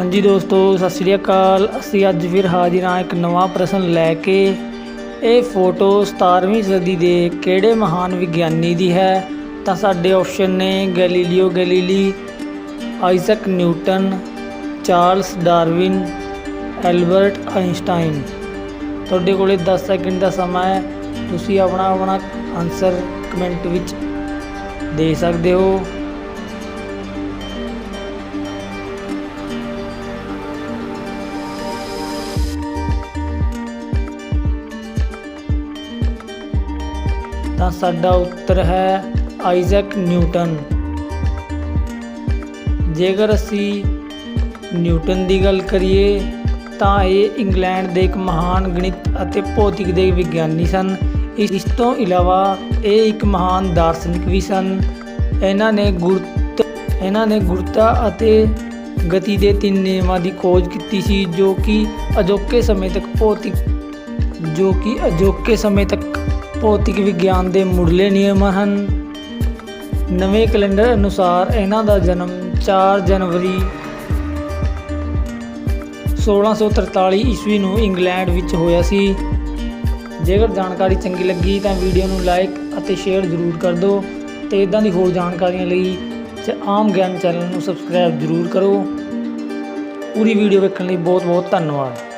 ਹਾਂਜੀ ਦੋਸਤੋ, ਸਤਿ ਸ੍ਰੀ ਅਕਾਲ। ਅਸੀਂ ਅੱਜ ਫਿਰ ਹਾਜ਼ਰ ਹਾਂ ਇੱਕ ਨਵਾਂ ਪ੍ਰਸ਼ਨ ਲੈ ਕੇ। ਇਹ ਫੋਟੋ 17ਵੀਂ ਸਦੀ ਦੇ ਕਿਹੜੇ ਮਹਾਨ ਵਿਗਿਆਨੀ ਦੀ ਹੈ? ਤਾਂ ਸਾਡੇ ਆਪਸ਼ਨ ਨੇ Galileo Galilei, Isaac Newton, Charles Darwin, Albert Einstein ਤੁਹਾਡੇ ਕੋਲੇ 10 ਸੈਕਿੰਡ ਦਾ ਸਮਾਂ ਹੈ। ਤੁਸੀਂ ਆਪਣਾ ਆਪਣਾ ਆਨਸਰ ਕਮੈਂਟ ਵਿੱਚ ਦੇ ਸਕਦੇ ਹੋ। ਤਾਂ ਸਾਡਾ ਉੱਤਰ ਹੈ ਆਈਜ਼ੈਕ ਨਿਊਟਨ। ਜੇਕਰ ਅਸੀਂ ਨਿਊਟਨ ਦੀ ਗੱਲ ਕਰੀਏ, ਤਾਂ ਇਹ ਇੰਗਲੈਂਡ ਦੇ ਇੱਕ ਮਹਾਨ ਗਣਿਤ ਅਤੇ ਭੌਤਿਕ ਦੇ ਵਿਗਿਆਨੀ ਸਨ। ਇਸ ਇਸ ਤੋਂ ਇਲਾਵਾ ਇਹ ਇੱਕ ਮਹਾਨ ਦਾਰਸ਼ਨਿਕ ਵੀ ਸਨ। ਇਹਨਾਂ ਨੇ ਗੁਰਤ, ਇਹਨਾਂ ਨੇ ਗੁਰਤਾ ਅਤੇ ਗਤੀ ਦੇ ਤਿੰਨ ਨਿਯਮਾਂ ਦੀ ਖੋਜ ਕੀਤੀ ਸੀ, ਜੋ ਕਿ ਅਜੋਕੇ ਸਮੇਂ ਤੱਕ ਭੌਤਿਕ, ਜੋ ਕਿ ਅਜੋਕੇ ਸਮੇਂ ਤੱਕ ਭੌਤਿਕ ਵਿਗਿਆਨ ਦੇ ਮੁੱਢਲੇ ਨਿਯਮ ਹਨ। ਨਵੇਂ ਕੈਲੰਡਰ ਅਨੁਸਾਰ ਇਹਨਾਂ ਦਾ ਜਨਮ 4 ਜਨਵਰੀ 1643 ਈਸਵੀ ਨੂੰ ਇੰਗਲੈਂਡ ਵਿੱਚ ਹੋਇਆ ਸੀ। ਜੇਕਰ ਜਾਣਕਾਰੀ ਚੰਗੀ ਲੱਗੀ ਤਾਂ ਵੀਡੀਓ ਨੂੰ ਲਾਈਕ ਅਤੇ ਸ਼ੇਅਰ ਜ਼ਰੂਰ ਕਰ ਦਿਓ ਤੇ ਇਦਾਂ ਦੀ ਹੋਰ ਜਾਣਕਾਰੀਆਂ ਲਈ ਚ ਆਮ ਗਿਆਨ ਚੈਨਲ ਨੂੰ ਸਬਸਕ੍ਰਾਈਬ ਜ਼ਰੂਰ ਕਰੋ। ਪੂਰੀ ਵੀਡੀਓ ਵੇਖਣ ਲਈ ਬਹੁਤ ਬਹੁਤ ਧੰਨਵਾਦ।